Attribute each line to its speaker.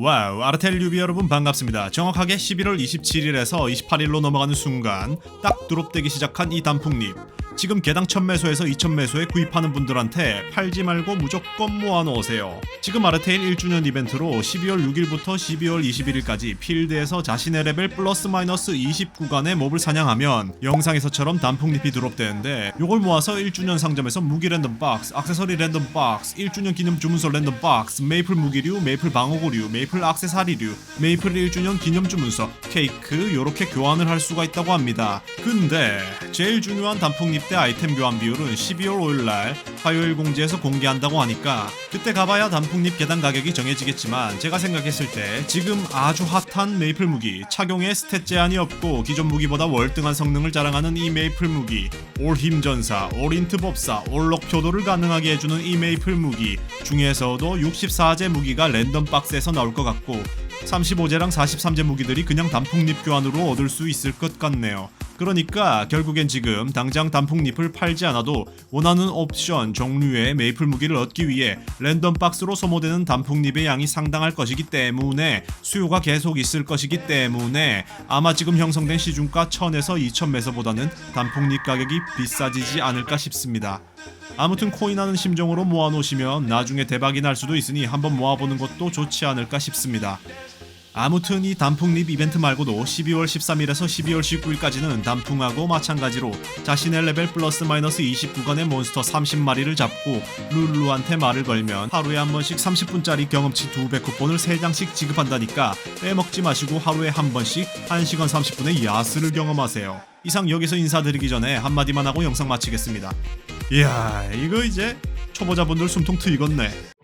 Speaker 1: 와우 아르텔 유비 여러분 반갑습니다. 정확하게 11월 27일에서 28일로 넘어가는 순간 딱 드롭되기 시작한 이 단풍잎 지금 개당 1000매소에서 2000매소에 구입하는 분들한테 팔지 말고 무조건 모아놓으세요 지금 아르테일 1주년 이벤트로 12월 6일부터 12월 21일까지 필드에서 자신의 레벨 플러스 마이너스 20 구간의 몹을 사냥하면 영상에서처럼 단풍잎이 드롭되는데 요걸 모아서 1주년 상점에서 무기 랜덤 박스, 액세서리 랜덤 박스, 1주년 기념 주문서 랜덤 박스, 메이플 무기류, 메이플 방어구류, 메이플 액세사리류, 메이플 1주년 기념 주문서, 케이크 요렇게 교환을 할 수가 있다고 합니다. 근데 제일 중요한 단풍잎 때 아이템 교환 비율은 12월 5일날 화요일 공지에서 공개한다고 하니까 그때 가봐야 단풍잎 계단 가격이 정해지겠지만 제가 생각했을 때 지금 아주 핫한 메이플 무기 착용에 스탯 제한이 없고 기존 무기보다 월등한 성능을 자랑하는 이 메이플 무기 올힘 전사, 올인트 법사, 올록 표도를 가능하게 해주는 이 메이플 무기 중에서도 64제 무기가 랜덤 박스에서 나올 것 같고 35제랑 43제 무기들이 그냥 단풍잎 교환으로 얻을 수 있을 것 같네요. 그러니까 결국엔 지금 당장 단풍잎을 팔지 않아도 원하는 옵션 종류의 메이플 무기를 얻기 위해 랜덤 박스로 소모되는 단풍잎의 양이 상당할 것이기 때문에 수요가 계속 있을 것이기 때문에 아마 지금 형성된 시중가 1000에서 2000매서보다는 단풍잎 가격이 비싸지지 않을까 싶습니다. 아무튼 코인하는 심정으로 모아놓으시면 나중에 대박이 날 수도 있으니 한번 모아보는 것도 좋지 않을까 싶습니다. 아무튼 이 단풍잎 이벤트 말고도 12월 13일에서 12월 19일까지는 단풍하고 마찬가지로 자신의 레벨 플러스 마이너스 29간의 몬스터 30마리를 잡고 룰루한테 말을 걸면 하루에 한 번씩 30분짜리 경험치 2배 쿠폰을 3장씩 지급한다니까 빼먹지 마시고 하루에 한 번씩 1시간 30분의 야스를 경험하세요. 이상 여기서 인사드리기 전에 한마디만 하고 영상 마치겠습니다. 이야 이거 이제 초보자분들 숨통 트이겠네.